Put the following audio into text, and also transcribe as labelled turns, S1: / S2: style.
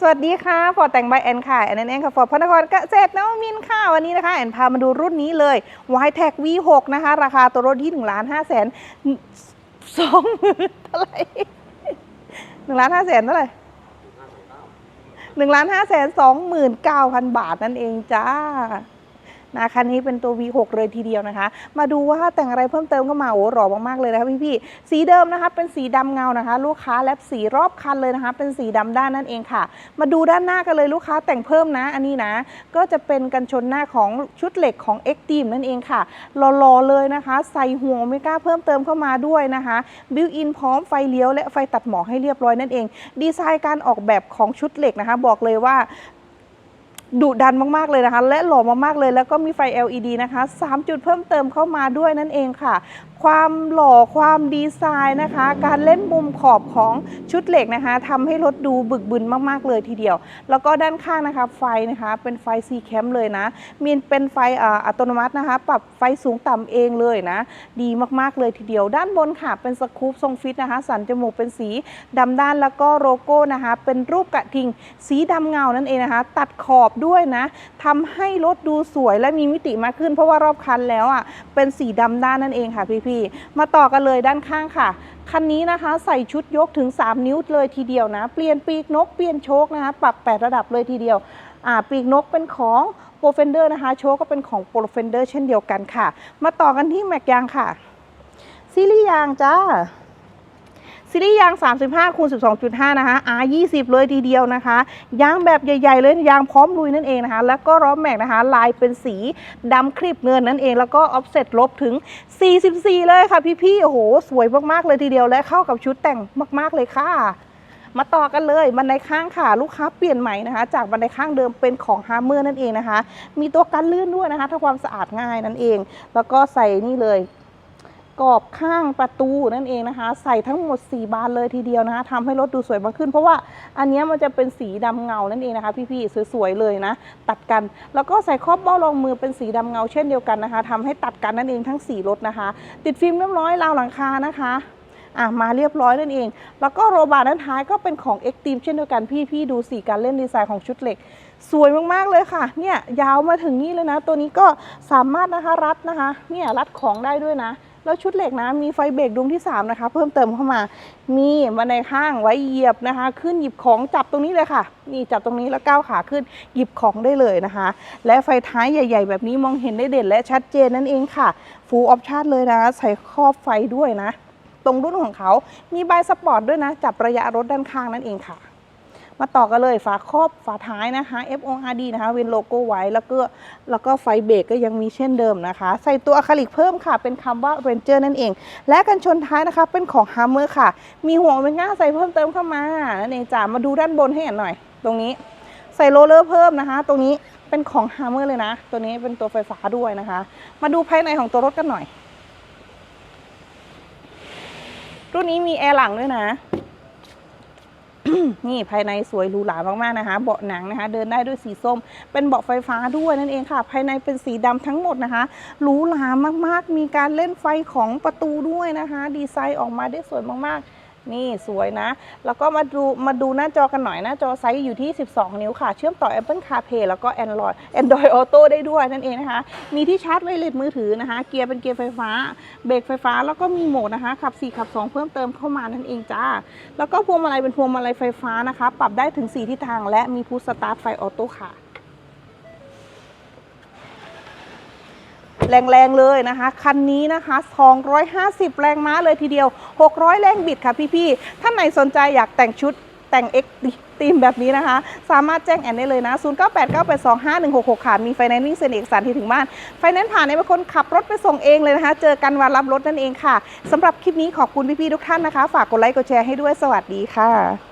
S1: สวัสดีค่ะฟอร์ดแต่งใบแอนค่ะแอนนเอนค่ะฟอร์ดพระนครเกษตรนวมินค่ะ วันนี้นะคะ แอนพามาดูรุ่นนี้เลย y t e c V6 นะคะ ราคาตัวรถที่1ล้าน5แสนสองหมื่นเท่าไหร่หนึ่งล้านห้าแสนเท่าไหร่หนึ่งล้านห้าแสนสองหมื่นเก้าพันบาทนั่นเองจ้า นะคันนี้เป็นตัว V6 เลยทีเดียวนะคะ มาดูว่าแต่งอะไรเพิ่มเติมก็มาโอ้หล่อมากๆเลยนะคะพี่ๆสีเดิมนะคะเป็นสีดำเงานะคะ ลูกค้าแลบสีรอบคันเลยนะคะ เป็นสีดำด้านนั่นเองค่ะ มาดูด้านหน้ากันเลยลูกค้าแต่งเพิ่มนะอันนี้นะ ก็จะเป็นกันชนหน้าของชุดเหล็กของ X t e a m นั่นเองค่ะหล่อๆเลยนะคะ ใส่ห่วงโอเมก้าเพิ่มเติมเข้ามาด้วยนะคะบิวอินพร้อมไฟเลี้ยวและไฟตัดหมอกให้เรียบร้อยนั่นเอง ดีไซน์การออกแบบของชุดเหล็กนะคะ บอกเลยว่า ดุดันมากๆเลยนะคะ และหล่อมากๆเลย แล้วก็มีไฟ LED นะคะ3จุดเพิ่มเติมเข้ามาด้วยนั่นเองค่ะ ความหล่อความดีไซน์นะคะ การเล่นมุมขอบของชุดเหล็กนะคะทำให้รถดูบึกบึนมากๆเลยทีเดียว แล้วก็ด้านข้างนะคะไฟนะคะเป็นไฟ C แคมเลยนะ มีเป็นไฟอ,อัตโนมัตินะคะ ปรับไฟสูงต่ำเองเลยนะ ดีมากๆเลยทีเดียว ด้านบนค่ะเป็นสกู๊ปทรงฟิตนะคะ สันจมูกเป็นสีดำด้านแล้วก็โลโก้นะคะ เป็นรูปกระทิง สีดำเงานั่นเองนะคะ ตัดขอบด้วยนะทำให้รถดูสวยและมีมิติมากขึ้น เพราะว่ารอบคันแล้วอะเป็นสีดำด้านนั่นเองค่ะพี่ๆมาต่อกันเลยด้านข้างค่ะคันนี้นะคะใส่ชุดยกถึง 3 นิ้วเลยทีเดียวนะ เปลี่ยนปีกนกเปลี่ยนโชคนะคะปรับ 8 ระดับเลยทีเดียวปีกนกเป็นของโปรเฟนเดอร์นะคะโชคก็เป็นของโปรเฟนเดอร์เช่นเดียวกันค่ะ มาต่อกันที่แม็กยางค่ะซีรีส์ยางจ้า ซีรีส์ยาง 35คูณ12.5 นะคะ R20 เลยทีเดียวนะคะ ยางแบบใหญ่ ๆ เลยยางพร้อมลุยนั่นเองนะคะ แล้วก็ล้อแม็กนะคะ ลายเป็นสีดำคลิปเงินนั่นเอง แล้วก็ออฟเซ็ตลบถึง 44 เลยค่ะพี่ๆ โอ้โห สวยมากๆเลยทีเดียวและเข้ากับชุดแต่งมาก ๆ เลยค่ะมาต่อกันเลยบันไดข้างค่ะ ลูกค้าเปลี่ยนใหม่นะคะ จากบันไดข้างเดิมเป็นของฮาร์เมอร์นั่นเองนะคะ มีตัวกันลื่นด้วยนะคะทำความสะอาดง่ายนั่นเอง แล้วก็ใส่นี่เลย กรอบข้างประตูนั่นเองนะคะ ใส่ทั้งหมด 4 บานเลยทีเดียวนะคะทำให้รถดูสวยมากขึ้น เพราะว่าอันนี้มันจะเป็นสีดำเงานั่นเองนะคะ พี่ๆสวยๆเลยนะ ตัดกันแล้วก็ใส่ครอบเบ้ารองมือเป็นสีดำเงาเช่นเดียวกันนะคะทำให้ตัดกันนั่นเองทั้ง4รถนะคะ ติดฟิล์มเรียบร้อยราวหลังคานะคะอะมาเรียบร้อยนั่นเอง แล้วก็โรบาร์ด้านท้ายก็เป็นของ X t e a m เช่นเดียวกันพี่พี่ดูสีการเล่นดีไซน์ของชุดเหล็ก สวยมากๆเลยค่ะ เนี่ยยาวมาถึงนี่เลยนะ ตัวนี้ก็สามารถนะคะรัดนะคะ เนี่ยรัดของได้ด้วยนะ แล้วชุดเหล็กนะมีไฟเบรกดวงที่ 3 นะคะ เพิ่มเติมเข้ามา มีบันข้างไว้เหยียบนะคะ ขึ้นหยิบของจับตรงนี้เลยค่ะ นี่จับตรงนี้แล้วก้าวขาขึ้นหยิบของได้เลยนะคะ และไฟท้ายใหญ่ ๆ แบบนี้มองเห็นได้เด่นและชัดเจนนั่นเองค่ะฟูลออปชั่นเลยนะ ใส่ครอบไฟด้วยนะ ตรงรุ่นของเขามีใบสปอร์ตด้วยนะ จับระยะรถด้านข้างนั่นเองค่ะ มาต่อกันเลยฝาครอบฝาท้ายนะคะ FORD นะคะเวนโลโก้ไว้แล้วก็แล้วก็ไฟเบรกก็ยังมีเช่นเดิมนะคะ ใส่ตัวอะคริลิกเพิ่มค่ะ เป็นคำว่า Ranger นั่นเอง และกันชนท้ายนะคะเป็นของ Hammer ค่ะ มีหัวโอเมก้าใส่เพิ่มเติมเข้ามานั่นเองจ้ามาดูด้านบนให้เห็นหน่อย ตรงนี้ใส่โรลเลอร์เพิ่มนะคะ ตรงนี้เป็นของ Hammer เลยนะ ตัวนี้เป็นตัวไฟฟ้าด้วยนะคะ มาดูภายในของตัวรถกันหน่อยรุ่นนี้มีแอร์หลังด้วยนะ นี่ภายในสวยหรูหรามากๆนะคะ เบาะหนังนะคะ เดินได้ด้วยสีส้ม เป็นเบาะไฟฟ้าด้วยนั่นเองค่ะ ภายในเป็นสีดำทั้งหมดนะคะหรูหรามากๆ มีการเล่นไฟของประตูด้วยนะคะ ดีไซน์ออกมาได้สวยมากๆ นี่สวยนะ แล้วก็มาดูมาดูหน้าจอกันหน่อย หน้าจอไซส์อยู่ที่ 12 นิ้วค่ะ เชื่อมต่อ Apple CarPlay แล้วก็ Android Android Auto ได้ด้วยนั่นเองนะคะ มีที่ชาร์จไวเลสมือถือนะคะ เกียร์เป็นเกียร์ไฟฟ้า เบรกไฟฟ้า แล้วก็มีโหมดนะคะ ขับ 4 ขับ 2 เพิ่มเติมเข้ามานั่นเองจ้า แล้วก็พวงมาลัยเป็นพวงมาลัยไฟฟ้านะคะ ปรับได้ถึง 4 ทิศทาง และมีพุชสตาร์ทไฟออโต้ค่ะ แรงๆเลยนะคะ คันนี้นะคะ 250 แรงม้าเลยทีเดียว 600 แรงบิดค่ะพี่ๆ ท่านไหนสนใจอยากแต่งชุดแต่ง X ตีมแบบนี้นะคะ สามารถแจ้งแอนได้เลยนะ 0989825166 ค่ะ มีไฟแนนซ์วิ่งเซ็นเอกสารที่ถึงบ้าน ไฟแนนซ์ผ่านในบางคนขับรถไปส่งเองเลยนะคะ เจอกันวันรับรถนั่นเองค่ะสำหรับคลิปนี้ขอบคุณพี่ๆทุกท่านนะคะ ฝากกดไลค์กดแชร์ให้ด้วยสวัสดีค่ะ